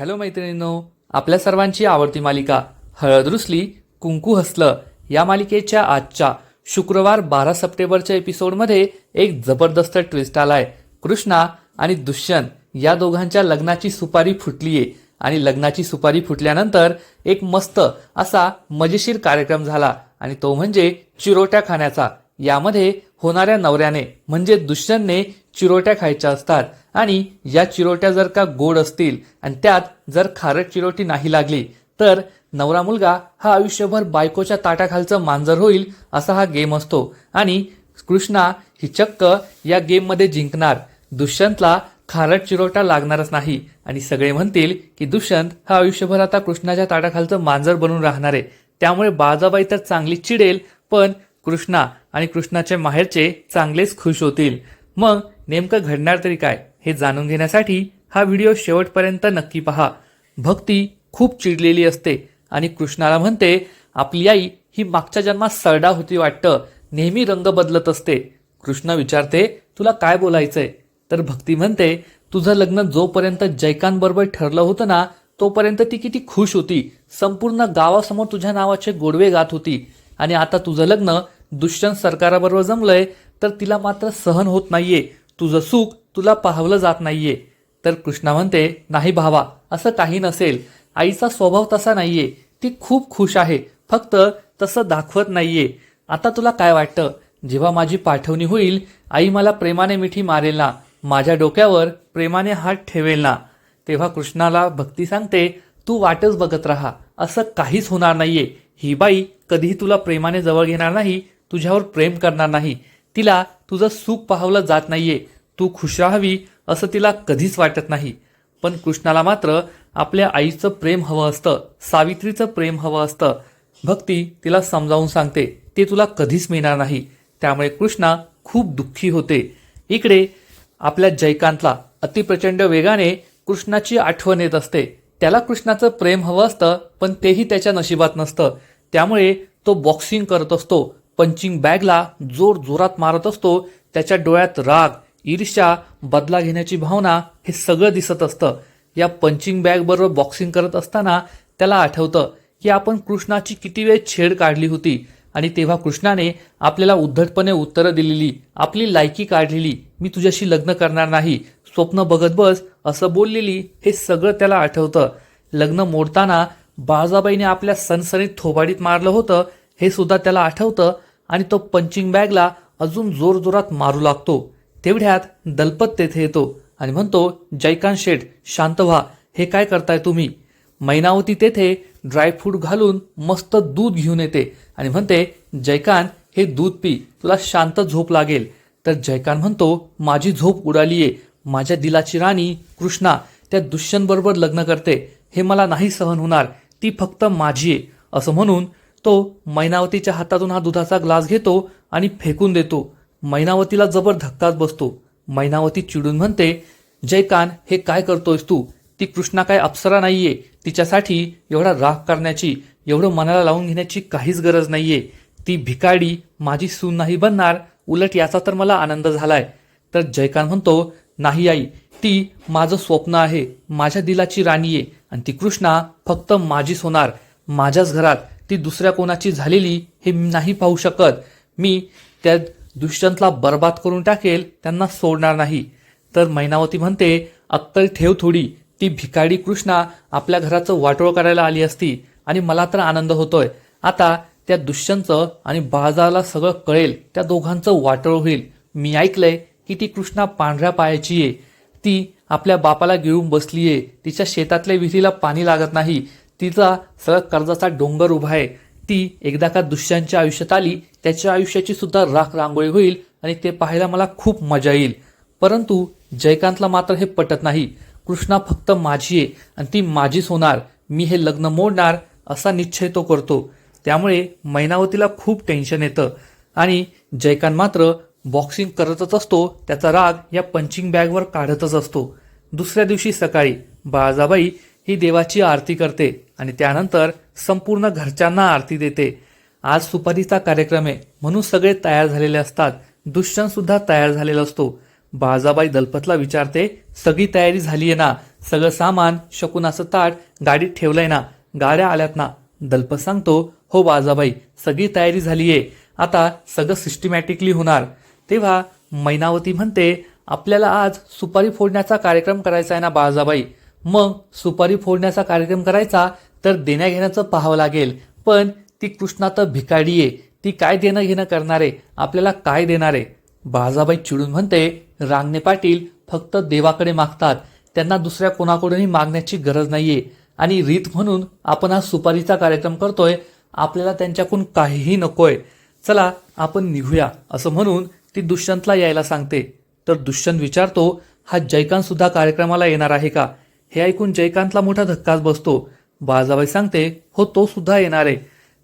Hello मैत्रिणींनो आपल्या सर्वांची आवडती मालिका हळद रुसली कुंकू हसलं या मालिकेच्या आजच्या शुक्रवार बारा सप्टेंबरच्या एपिसोडमध्ये एक जबरदस्त ट्विस्ट आलाय. कृष्णा आणि दुष्यंत या दोघांच्या लग्नाची सुपारी फुटलीये आणि लग्नाची सुपारी फुटल्यानंतर एक मस्त असा मजेशीर कार्यक्रम झाला आणि तो म्हणजे चिरोट्या खाण्याचा. यामध्ये होणाऱ्या नवऱ्याने म्हणजे दुष्यंतने चिरोट्या खायच्या असतात. आणि या चिरोट्या जर का गोड असतील आणि त्यात जर खारट चिरोटी नाही लागली तर नवरा मुलगा हा आयुष्यभर बायकोच्या ताटाखालचं मांजर होईल असा हा गेम असतो. आणि कृष्णा ही चक्क या गेममध्ये जिंकणार. दुष्यंतला खारट चिरोटा लागणारच नाही. आणि सगळे म्हणतील की दुष्यंत हा आयुष्यभर आता कृष्णाच्या ताटाखालचं मांजर बनून राहणार. आहे त्यामुळे बाजाबाई तर चांगली चिडेल पण कृष्णा आणि कृष्णाचे माहेरचे चांगलेच खुश होतील. मग नेमकं घडणार तरी काय हे जाणून घेण्यासाठी हा व्हिडिओ शेवटपर्यंत नक्की पहा. भक्ती खूप चिडलेली असते आणि कृष्णाला म्हणते आपली आई ही मागच्या जन्मात सरडा होती वाटतं. नेहमी रंग बदलत असते. कृष्ण विचारते तुला काय बोलायचंय? तर भक्ती म्हणते तुझं लग्न जोपर्यंत जैकांबरोबर ठरलं होतं ना तोपर्यंत ती किती खुश होती. संपूर्ण गावासमोर तुझ्या नावाचे गोडवे गात होती. आणि आता तुझं लग्न दुष्यंत सरकाराबरोबर जमलंय तर तिला मात्र सहन होत नाहीये. तुझं सुख तुला पाहवलं जात नाहीये. तर कृष्णा म्हणते नाही भावा असं काही नसेल. आईचा स्वभाव तसा नाहीये. ती खूप खुश आहे. फक्त तसं दाखवत नाहीये. आता तुला काय वाटतं? जेव्हा माझी पाठवणी होईल आई मला प्रेमाने मिठी मारेल ना. माझ्या डोक्यावर प्रेमाने हात ठेवेल ना. तेव्हा कृष्णाला भक्ती सांगते तू वाटच बघत राहा. असं काहीच होणार नाहीये. ही बाई कधीही तुला प्रेमाने जवळ घेणार नाही तुझ्यावर प्रेम करणार नाही. तिला तुझं सुख पाहवलं जात नाहीये. तू खुश राहावी असं तिला कधीच वाटत नाही. पण कृष्णाला मात्र आपल्या आईचं प्रेम हवं असतं सावित्रीचं प्रेम हवं असतं. भक्ती तिला समजावून सांगते ते तुला कधीच मिळणार नाही. त्यामुळे कृष्णा खूप दुःखी होते. इकडे आपल्या जयकांतला अतिप्रचंड वेगाने कृष्णाची आठवण येत असते. त्याला कृष्णाचं प्रेम हवं असतं पण तेही त्याच्या नशिबात नसतं. त्यामुळे तो बॉक्सिंग करत असतो. पंचिंग बॅगला जोर जोरात मारत असतो. त्याच्या डोळ्यात राग ईर्ष्या बदला घेण्याची भावना हे सगळं दिसत असतं. या पंचिंग बॅग बरोबर बॉक्सिंग करत असताना त्याला आठवतं की आपण कृष्णाची किती वेळ छेड काढली होती. आणि तेव्हा कृष्णाने आपल्याला उद्धटपणे उत्तरं दिलेली आपली लायकी काढलेली मी तुझ्याशी लग्न करणार नाही स्वप्न बघत बस असं बोललेली हे सगळं त्याला आठवतं. लग्न मोडताना बाळजाबाईने आपल्या सणसणीत थोबाडीत मारलं होतं हे सुद्धा त्याला आठवतं आणि तो पंचिंग बॅगला अजून जोरजोरात मारू लागतो. तेवढ्यात दलपत तेथे येतो आणि म्हणतो जयकांत शेठ शांत व्हा. हे काय करताय तुम्ही? मैनावती तेथे ड्रायफ्रूट घालून मस्त दूध घेऊन येते आणि म्हणते जयकांत हे दूध पी. तुला शांत झोप लागेल. तर जयकांत म्हणतो माझी झोप उडालीये. माझ्या दिलाची राणी कृष्णा त्या दुष्यंतबरोबर लग्न करते. हे मला नाही सहन होणार. ती फक्त माझी आहे असं म्हणून तो मैनावतीच्या हातातून हा दुधाचा ग्लास घेतो आणि फेकून देतो. मैनावतीला जबर धक्काच बसतो. मैनावती चिडून म्हणते जयकान हे काय करतोयस तू? ती कृष्णा काय अप्सरा नाहीये. तिच्यासाठी एवढा राग करण्याची एवढं मनाला लावून घेण्याची काहीच गरज नाहीये. ती भिकाडी माझी सून नाही बनणार. उलट याचा तर मला आनंद झालाय. तर जयकान म्हणतो नाही आई ती माझं स्वप्न आहे. माझ्या दिलाची राणी आहे. आणि ती कृष्णा फक्त माझीच होणार. माझ्याच घरात ती दुसऱ्या कोणाची झालेली हे मी नाही पाहू शकत. मी त्या दुष्यंतला बर्बाद करून टाकेल त्यांना सोडणार नाही. तर मैनावती म्हणते अक्कल ठेव थोडी. ती भिकाडी कृष्णा आपल्या घराचं वाटोळ करायला आली असती आणि मला तर आनंद होतोय. आता त्या दुष्यंतचं आणि बाजाराला सगळं कळेल. त्या दोघांचं वाटोळ होईल. मी ऐकलंय की ती कृष्णा पांढऱ्या पायाची आहे. ती आपल्या बापाला गिळून बसली आहे तिच्या शेतातल्या विहिरीला पाणी लागत नाही. तिचा सगळं कर्जाचा डोंगर उभा आहे. ती एकदा का दुसऱ्यांच्या आयुष्यात आली त्याच्या आयुष्याची सुद्धा राख रांगोळी होईल आणि ते पाहायला मला खूप मजा येईल. परंतु जयकांतला मात्र हे पटत नाही. कृष्णा फक्त माझी आहे आणि ती माझीच होणार. मी हे लग्न मोडणार असा निश्चय तो करतो. त्यामुळे मैनावतीला खूप टेन्शन येतं. आणि जयकांत मात्र बॉक्सिंग करतच असतो त्याचा राग या पंचिंग बॅगवर काढतच असतो. दुसऱ्या दिवशी सकाळी बाळाजाबाई ही देवाची आरती करते आणि त्यानंतर संपूर्ण घरच्यांना आरती देते. आज सुपारीचा कार्यक्रम आहे म्हणून सगळे तयार झालेले असतात. दुष्यंत सुद्धा तयार झालेला असतो. बाळाजाबाई दलपतला विचारते सगळी तयारी झाली आहे ना? सगळं सामान शकुनाचं ताट गाडीत ठेवलंय ना? गाड्या आल्यात ना? दलपत सांगतो हो बाजाबाई सगळी तयारी झाली आहे. आता सगळं सिस्टमॅटिकली होणार. तेव्हा मैनावती म्हणते आपल्याला आज सुपारी फोडण्याचा कार्यक्रम करायचा आहे ना बाळजाबाई मग सुपारी फोडण्याचा कार्यक्रम करायचा तर देण्याघेण्याचं पाहावं लागेल. पण ती कृष्णा तर भिकाडी आहे. ती काय देणं घेणं करणार? आहे आपल्याला काय देणार आहे? बाळाबाई चिडून म्हणते रांगणे पाटील फक्त देवाकडे मागतात. त्यांना दुसऱ्या कोणाकडूनही मागण्याची गरज नाहीये. आणि रीत म्हणून आपण आज सुपारीचा कार्यक्रम करतोय. आपल्याला त्यांच्याकडून काहीही नकोय. चला आपण निघूया असं म्हणून ती दुष्यंतला यायला सांगते. तर दुष्यंत विचारतो हा जयकांत सुद्धा कार्यक्रमाला येणार आहे का? हे ऐकून जयकांतला मोठा धक्काच बसतो. बाळजाबाई सांगते हो तो सुद्धा येणार आहे.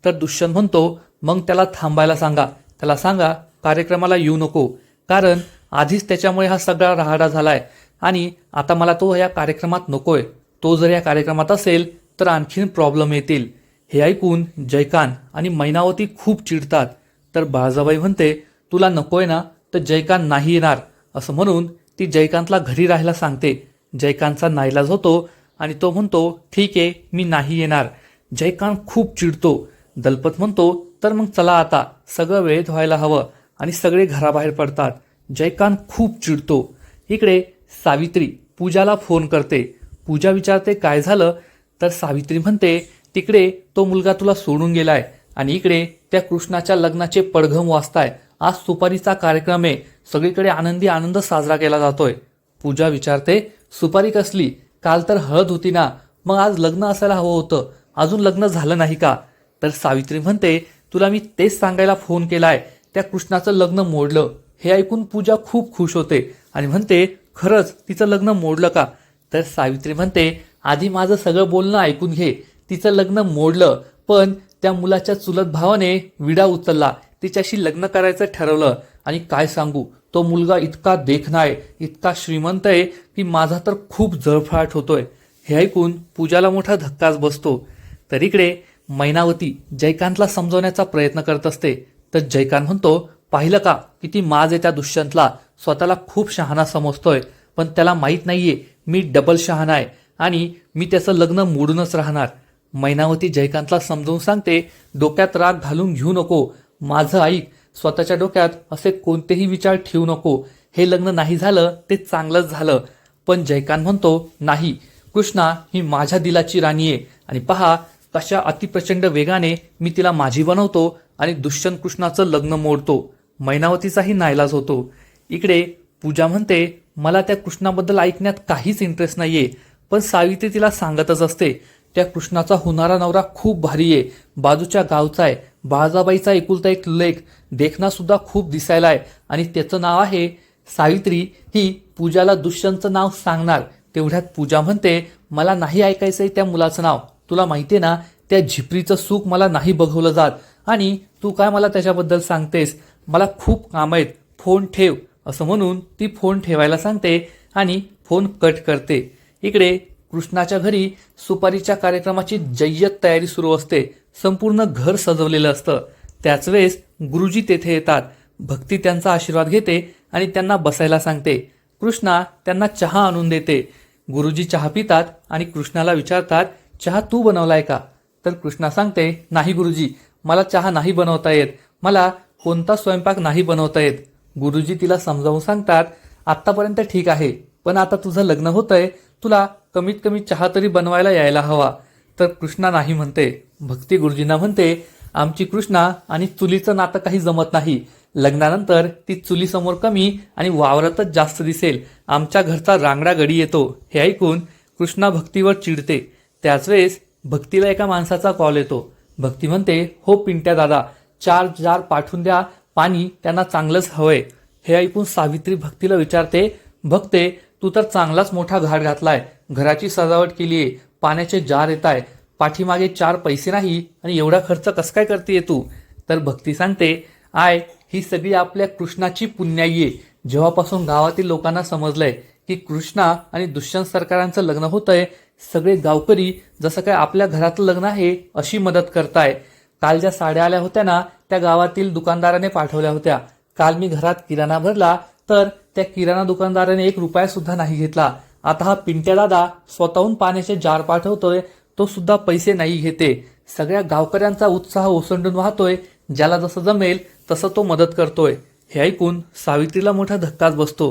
तर दुष्यंत म्हणतो मग त्याला थांबायला सांगा. त्याला सांगा कार्यक्रमाला येऊ नको. कारण आधीच त्याच्यामुळे हा सगळा राहाडा झालाय. आणि आता मला तो या कार्यक्रमात नकोय. तो जर या कार्यक्रमात असेल तर आणखीन प्रॉब्लेम येतील. हे ऐकून जयकांत आणि मैनावती खूप चिडतात. तर बाळजाबाई म्हणते तुला नकोय ना तर जयकांत नाही येणार असं म्हणून ती जयकांतला घरी राहायला सांगते. जयकांतचा नाईलाज होतो आणि तो म्हणतो ठीक आहे मी नाही येणार. जयकांत खूप चिडतो. दलपत म्हणतो तर मग चला आता सगळं वेळेत व्हायला हवं आणि सगळे घराबाहेर पडतात. जयकांत खूप चिडतो. इकडे सावित्री पूजाला फोन करते. पूजा विचारते काय झालं? तर सावित्री म्हणते तिकडे तो मुलगा तुला सोडून गेलाय आणि इकडे त्या कृष्णाच्या लग्नाचे पडघम वाचताय आज सुपारीचा कार्यक्रम आहे. सगळीकडे आनंदी आनंद साजरा केला जातोय. पूजा विचारते सुपारी कसली? काल तर हळद होती ना. मग आज लग्न असायला हवं होतं. अजून लग्न झालं नाही का? तर सावित्री म्हणते तुला मी तेच सांगायला फोन केलाय. त्या कृष्णाचं लग्न मोडलं. हे ऐकून पूजा खूप खुश होते आणि म्हणते खरंच तिचं लग्न मोडलं का? तर सावित्री म्हणते आधी माझं सगळं बोलणं ऐकून घे. तिचं लग्न मोडलं पण त्या मुलाच्या चुलत भावाने विडा उचलला. तिच्याशी लग्न करायचं ठरवलं. आणि काय सांगू तो मुलगा इतका देखणा आहे इतका श्रीमंत आहे की माझा तर खूप जळफळाट होतोय. हे ऐकून पूजाला मोठा धक्काच बसतो. तर इकडे मैनावती जयकांतला समजवण्याचा प्रयत्न करत असते. तर जयकांत म्हणतो पाहिलं का किती माज आहे त्या दुष्यंतला. स्वतःला खूप शहाणा समजतोय. पण त्याला माहीत नाहीये मी डबल शहाणा आहे आणि मी त्याचं लग्न मोडूनच राहणार. मैनावती जयकांतला समजवून सांगते डोक्यात राग घालून घेऊ नको. माझं ऐक स्वतःच्या डोक्यात असे कोणतेही विचार ठेवू नको. हे लग्न नाही झालं ते चांगलंच झालं. पण जयकांत म्हणतो नाही कृष्णा ही माझ्या दिलाची राणी आहे. आणि पहा कशा अतिप्रचंड वेगाने मी तिला माझी बनवतो आणि दुष्यंत कृष्णाचं लग्न मोडतो. मैनावतीचाही नाईलाज होतो. इकडे पूजा म्हणते मला त्या कृष्णाबद्दल ऐकण्यात काहीच इंटरेस्ट नाहीये. पण सावित्री तिला सांगतच असते त्या कृष्णाचा होणारा नवरा खूप भारी आहे. बाजूच्या गावचा आहे. बाळजाबाईचा एकुलता एक लेख देखणासुद्धा खूप दिसायला आहे. आणि त्याचं नाव आहे सावित्री. ही पूजाला दुष्यंतचं नाव सांगणार. तेवढ्यात पूजा म्हणते मला नाही ऐकायचंय त्या मुलाचं नाव. तुला माहिती ना त्या झिपरीचं सुख मला नाही बघवलं जात. आणि तू काय मला त्याच्याबद्दल सांगतेस? मला खूप काम आहेत. फोन ठेव. असं म्हणून ती फोन ठेवायला सांगते आणि फोन कट करते. इकडे कृष्णाच्या घरी सुपारीच्या कार्यक्रमाची जय्यत तयारी सुरू असते. संपूर्ण घर सजवलेलं असतं. त्याच वेळेस गुरुजी तेथे येतात. भक्ती त्यांचा आशीर्वाद घेते आणि त्यांना बसायला सांगते. कृष्णा त्यांना चहा आणून देते. गुरुजी चहा पितात आणि कृष्णाला विचारतात चहा तू बनवलाय का? तर कृष्णा सांगते नाही गुरुजी मला चहा नाही बनवता येत. मला कोणता स्वयंपाक नाही बनवता येत. गुरुजी तिला समजावून सांगतात आत्तापर्यंत ठीक आहे पण आता तुझं लग्न होतंय तुला कमीत कमी चहा तरी बनवायला यायला हवा. तर कृष्णा नाही म्हणते. भक्ती गुरुजींना म्हणते आमची कृष्णा आणि चुलीचं नातं काही जमत नाही. लग्नानंतर ती चुलीसमोर कमी आणि वावरातच जास्त दिसेल. आमच्या घरचा रांगडा गडी येतो. हे ऐकून कृष्णा भक्तीवर चिडते. त्याच वेळेस भक्तीला एका माणसाचा कॉल येतो. भक्ती म्हणते हो पिंट्या दादा चार जार पाठवून द्या. पाणी त्यांना चांगलंच हवंय. हे ऐकून सावित्री भक्तीला विचारते भक्ते तू तर चांगलाच मोठा घाट घातलाय. घराची सजावट केली आहे पाण्याचे जार येत आहे पाठीमागे चार पैसे नाही आणि एवढा खर्च कसं काय करते तू? तर भक्ती सांगते आय ही सगळी आपल्या कृष्णाची पुण्याई आहे. जेव्हापासून गावातील लोकांना समजलंय की कृष्णा आणि दुष्यंत सरकारांचं लग्न होतंय सगळे गावकरी जसं काय आपल्या घरातलं लग्न आहे अशी मदत करताय. काल ज्या साड्या आल्या होत्या ना त्या गावातील दुकानदाराने पाठवल्या होत्या. काल मी घरात किराणा भरला तर त्या किराणा दुकानदाराने एक रुपया सुद्धा नाही घेतला. आता हा पिंट्या दादा स्वतःहून पाण्याचे जार पाठवतोय तो सुद्धा पैसे नाही घेते. सगळ्या गावकऱ्यांचा उत्साह ओसंडून वाहतोय ज्याला जसं जमेल तसं तो मदत करतोय. हे ऐकून सावित्रीला मोठा धक्काच बसतो.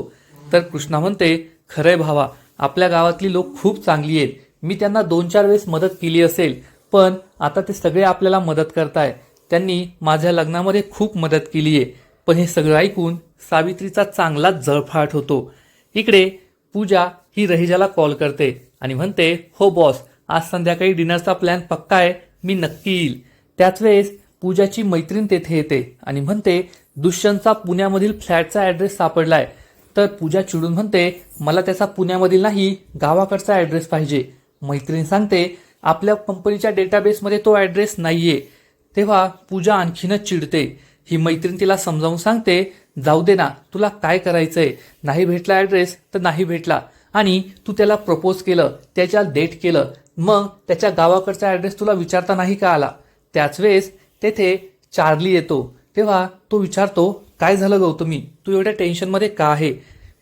तर कृष्णा म्हणते खरंय भावा आपल्या गावातली लोक खूप चांगली आहेत. मी त्यांना दोन चार वेळेस मदत केली असेल पण आता ते सगळे आपल्याला मदत करताय. त्यांनी माझ्या लग्नामध्ये खूप मदत केली आहे पण हे सगळं ऐकून सावित्रीचा चांगलाच जळफाट होतो. इकडे पूजा ही रहिजाला कॉल करते आणि म्हणते हो बॉस आज संध्याकाळी डिनरचा प्लॅन पक्का आहे मी नक्की येईल. त्याच वेळेस पूजाची मैत्रीण तेथे येते आणि म्हणते दुष्यंतचा पुण्यामधील फ्लॅटचा ॲड्रेस सापडलाय. तर पूजा चिडून म्हणते मला त्याचा पुण्यामधील नाही गावाकडचा ॲड्रेस पाहिजे. मैत्रीण सांगते आपल्या कंपनीच्या डेटाबेसमध्ये तो ॲड्रेस नाहीये. तेव्हा पूजा आणखीनच चिडते. ही मैत्रीण तिला समजावून सांगते जाऊ दे ना तुला काय करायचं आहे नाही भेटला ॲड्रेस तर नाही भेटला. आणि तू त्याला प्रपोज केलं त्याच्या डेट केलं मग त्याच्या गावाकडचा ॲड्रेस तुला विचारता नाही का आला? त्याच वेळेस तेथे चार्ली येतो. तेव्हा तो विचारतो काय झालं गौतमी हो तू एवढ्या टेन्शनमध्ये का आहे?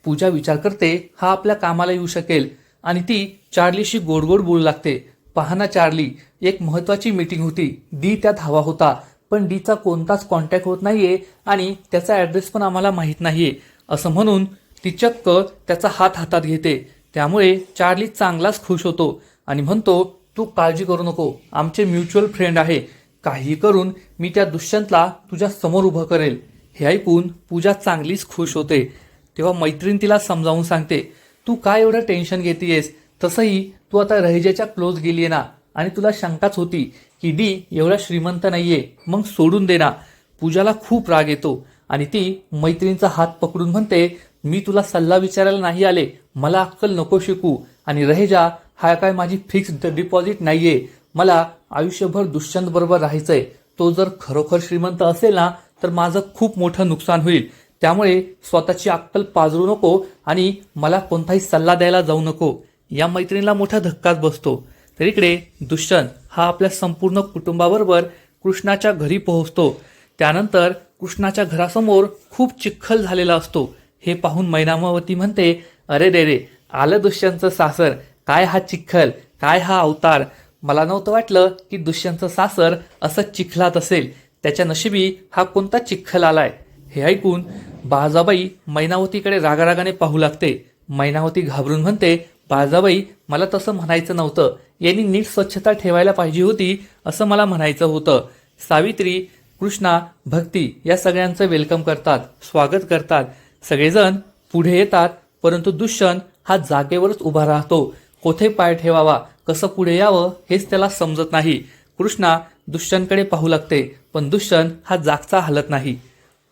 पूजा विचार करते हा आपल्या कामाला येऊ शकेल. आणि ती चार्लीशी गोड गोड बोलू लागते. पहा ना चार्ली एक महत्वाची मीटिंग होती. दी त्यात हवा होता. पण डीचा कोणताच कॉन्टॅक्ट होत नाहीये आणि त्याचा ॲड्रेस पण आम्हाला माहीत नाहीये. असं म्हणून ती चक्क त्याचा हात हातात घेते. त्यामुळे चार्ली चांगलाच खुश होतो आणि म्हणतो तू काळजी करू नको. आमचे म्युच्युअल फ्रेंड आहे. काही करून मी त्या दुष्यंतला तुझ्या समोर उभं करेल. हे ऐकून पूजा चांगलीच खुश होते. तेव्हा मैत्रीण तिला समजावून सांगते तू काय एवढं टेन्शन घेतेयस? तसंही तू आता रहिजेच्या क्लोज गेलीये ना. आणि तुला शंकाच होती की डी एवढा श्रीमंत नाहीये मग सोडून दे ना. पूजाला खूप राग येतो आणि ती मैत्रिणीचा हात पकडून म्हणते मी तुला सल्ला विचारायला नाही आले. मला अक्कल नको शिकू. आणि रहेजा हा काय माझी फिक्स डिपॉझिट नाहीये. मला आयुष्यभर दुष्यंत बरोबर राहायचंय. तो जर खरोखर श्रीमंत असेल ना तर माझं खूप मोठं नुकसान होईल. त्यामुळे स्वतःची अक्कल पाजरू नको आणि मला कोणताही सल्ला द्यायला जाऊ नको. या मैत्रिणीला मोठा धक्काच बसतो. तर इकडे दुष्यंत हा आपल्या संपूर्ण कुटुंबाबरोबर कृष्णाच्या घरी पोहोचतो. त्यानंतर कृष्णाच्या घरासमोर खूप चिखल झालेला असतो. हे पाहून मैनामावती म्हणते अरे रे रे आलं दुष्यंतचं सासर. काय हा चिखल? काय हा अवतार? मला नव्हतं वाटलं की दुष्यंतचं सासर असं चिखलात असेल. त्याच्या नशिबी हा कोणता चिखल आलाय? हे ऐकून बाजाबाई मैनावतीकडे रागारागाने पाहू लागते. मैनावती घाबरून म्हणते बाळजाबाई मला तसं म्हणायचं नव्हतं. यांनी नीट स्वच्छता ठेवायला पाहिजे होती असं मला म्हणायचं होतं. सावित्री कृष्णा भक्ती या सगळ्यांचं वेलकम करतात स्वागत करतात. सगळेजण पुढे येतात परंतु दुष्यंत हा जागेवरच उभा राहतो. कोठे पाय ठेवावा कसं पुढे यावं हेच त्याला समजत नाही. कृष्णा दुष्यंतकडे पाहू लागते पण दुष्यंत हा जागचा हलत नाही.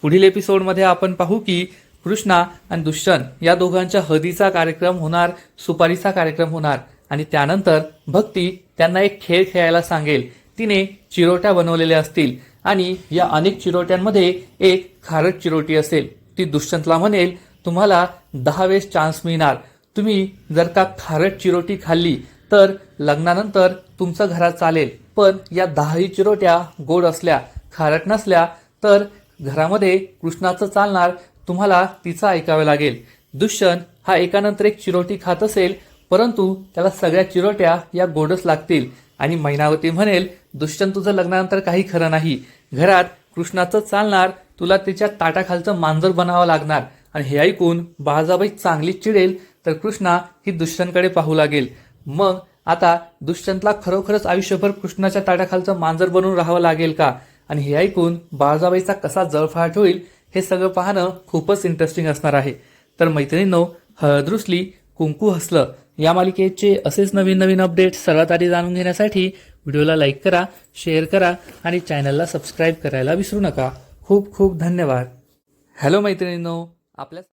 पुढील एपिसोडमध्ये आपण पाहू की कृष्णा आणि दुष्यंत या दोघांच्या हळदीचा कार्यक्रम होणार सुपारीचा कार्यक्रम होणार आणि त्यानंतर भक्ती त्यांना एक खेळ खेळायला सांगेल. तिने चिरोट्या बनवलेल्या असतील आणि या अनेक चिरोट्यांमध्ये एक खारट चिरोटी असेल. ती दुष्यंतला म्हणेल तुम्हाला दहा वेळेस चान्स मिळणार. तुम्ही जर का खारट चिरोटी खाल्ली तर लग्नानंतर तुमचं घरात चालेल. पण या दहाही चिरोट्या गोड असल्या खारट नसल्या तर घरामध्ये कृष्णाचं चालणार तुम्हाला तिचं ऐकावे लागेल. दुष्यंत हा एकानंतर एक चिरोटी खात असेल परंतु त्याला सगळ्या चिरोट्या या गोडच लागतील. आणि महिनावती म्हणेल दुष्यंत तुझं लग्नानंतर काही खरं नाही. घरात कृष्णाचं चालणार तुला त्याच्या ताटाखालचं मांजर बनावं लागणार. आणि हे ऐकून बाळाजाबाई चांगली चिडेल तर कृष्णा ही दुष्यंतकडे पाहू लागेल. मग आता दुष्यंतला खरोखरच आयुष्यभर कृष्णाच्या ताटाखालचं मांजर बनून राहावं लागेल का? आणि हे ऐकून बाळाजाबाईचा कसा जळफाट होईल हे सगळं पाहणं खूपच इंटरेस्टिंग असणार आहे. तर मैत्रिणींनो हळदृसली कुंकू हसलं या मालिकेचे असेच नवीन नवीन अपडेट सर्वात आधी जाणून घेण्यासाठी व्हिडिओला लाईक करा शेअर करा आणि चॅनलला सबस्क्राईब करायला विसरू नका. खूप खूप धन्यवाद. हॅलो मैत्रिणींनो आपल्या